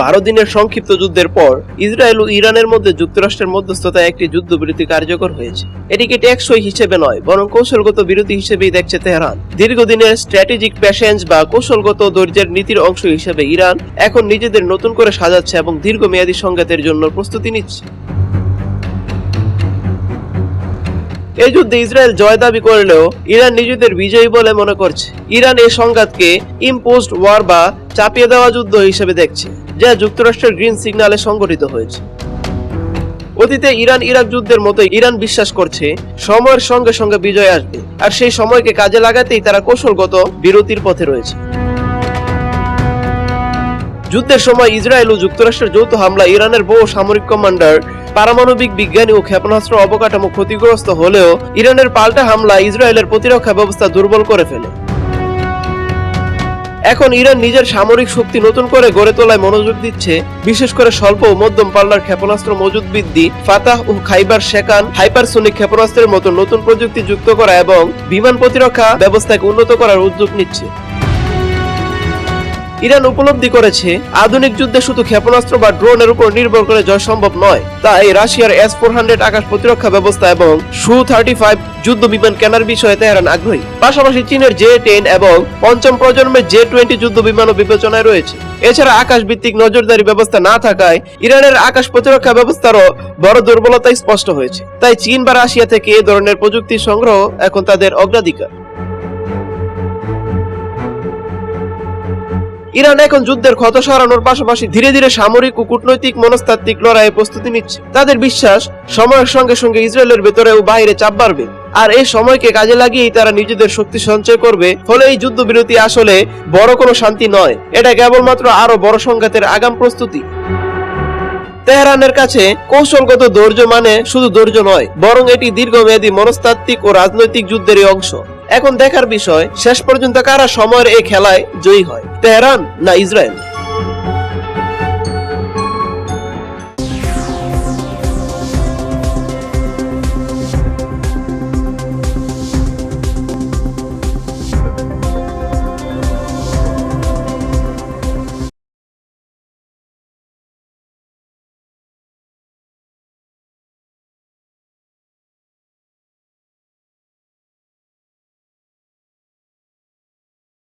বারো দিনের সংক্ষিপ্ত যুদ্ধের পর ইসরায়েল ও ইরানের মধ্যে যুক্তরাষ্ট্রের মধ্যস্থতায় একটি যুদ্ধবিরতি কার্যকর হয়েছে। এটিকে টেকসই হিসেবে নয়, বরং কৌশলগত বিরতি হিসেবেই দেখছে তেহরান। দীর্ঘদিনের স্ট্র্যাটেজিক প্যাশেন্স বা কৌশলগত ধৈর্যের নীতির অংশ হিসেবে ইরান এখন নিজেদের নতুন করে সাজাচ্ছে এবং দীর্ঘমেয়াদী সংঘাতের জন্য প্রস্তুতি নিচ্ছে। এই যুদ্ধে ইসরায়েল জয় দাবি করলেও ইরান নিজেদের বিজয়ী বলে মনে করছে। ইরান এই সংঘাতকে ইম্পোজড ওয়ার বা চাপিয়ে দেওয়া যুদ্ধ হিসেবে দেখছে। যা যুক্তরাষ্ট্রের গ্রিন সিগন্যালে সংগঠিত হয়েছে। অতীতে ইরান ইরাক যুদ্ধের মতো ইরান বিশ্বাস করছে, সময়ের সঙ্গে সঙ্গে বিজয় আসবে। আর সেই সময়কে কাজে লাগাতেই তারা কৌশলগত বিরতির পথে রয়েছে। যুদ্ধের সময় ইসরায়েল ও যুক্তরাষ্ট্রের যৌথ হামলা ইরানের বহু সামরিক কমান্ডার, পারমাণবিক বিজ্ঞানী ও ক্ষেপণাস্ত্র অবকাঠামো ক্ষতিগ্রস্ত হলেও ইরানের পাল্টা হামলা ইসরায়েলের প্রতিরক্ষা ব্যবস্থা দুর্বল করে ফেলে। এখন ইরান নিজের সামরিক শক্তি নতুন করে গড়ে তোলায় মনোযোগ দিচ্ছে। বিশেষ করে স্বল্প ও মধ্যম পাল্লার ক্ষেপণাস্ত্র মজুদ বৃদ্ধি ফাতাহ ও খাইবার শেখান হাইপারসোনিক ক্ষেপণাস্ত্রের মতো নতুন প্রযুক্তি যুক্ত করা এবং বিমান প্রতিরক্ষা ব্যবস্থাকে উন্নত করার উদ্যোগ নিচ্ছে। ইরান উপলব্ধি করেছে, আধুনিক যুদ্ধে শুধু ক্ষেপণাস্ত্র বা ড্রোনের উপর নির্ভর করে জয় সম্ভব নয়। তাই রাশিয়ার এস ফোর হান্ড্রেড আকাশ প্রতিরক্ষা ব্যবস্থা এবং সু থার্টি ফাইভ যুদ্ধ বিমান কেনার বিষয়ে তেহরান আগ্রহী। পাশাপাশি চীনের জে টেন এবং পঞ্চম প্রজন্মের জে টোয়েন্টি যুদ্ধ বিমানও বিবেচনায় রয়েছে। এছাড়া আকাশ ভিত্তিক নজরদারি ব্যবস্থা না থাকায় ইরানের আকাশ প্রতিরক্ষা ব্যবস্থারও বড় দুর্বলতা স্পষ্ট হয়েছে। তাই চীন বা রাশিয়া থেকে এ ধরনের প্রযুক্তি সংগ্রহ এখন তাদের অগ্রাধিকার। ইরান এখন যুদ্ধের ক্ষত সরানোর পাশাপাশি ধীরে ধীরে সামরিক ও কূটনৈতিক মনস্তাত্ত্বিক লড়াইয়ে প্রস্তুতি নিচ্ছে। তাদের বিশ্বাস সময়ের সঙ্গে সঙ্গে ইসরায়েলের ভেতরে ও বাইরে চাপ বাড়বে। আর এই সময়কে কাজে লাগিয়েই তারা নিজেদের শক্তি সঞ্চয় করবে ফলে এই যুদ্ধবিরতি আসলে বড় কোনো শান্তি নয়। এটা কেবলমাত্র আরও বড় সংঘাতের আগাম প্রস্তুতি। তেহরানের কাছে কৌশলগত ধৈর্য মানে শুধু ধৈর্য নয়, বরং এটি দীর্ঘমেয়াদী মনস্তাত্ত্বিক ও রাজনৈতিক যুদ্ধেরই অংশ। এখন দেখার বিষয় শেষ পর্যন্ত কারা সময়ের এই খেলায় জয়ী হয়? তেহরান না ইসরায়েল?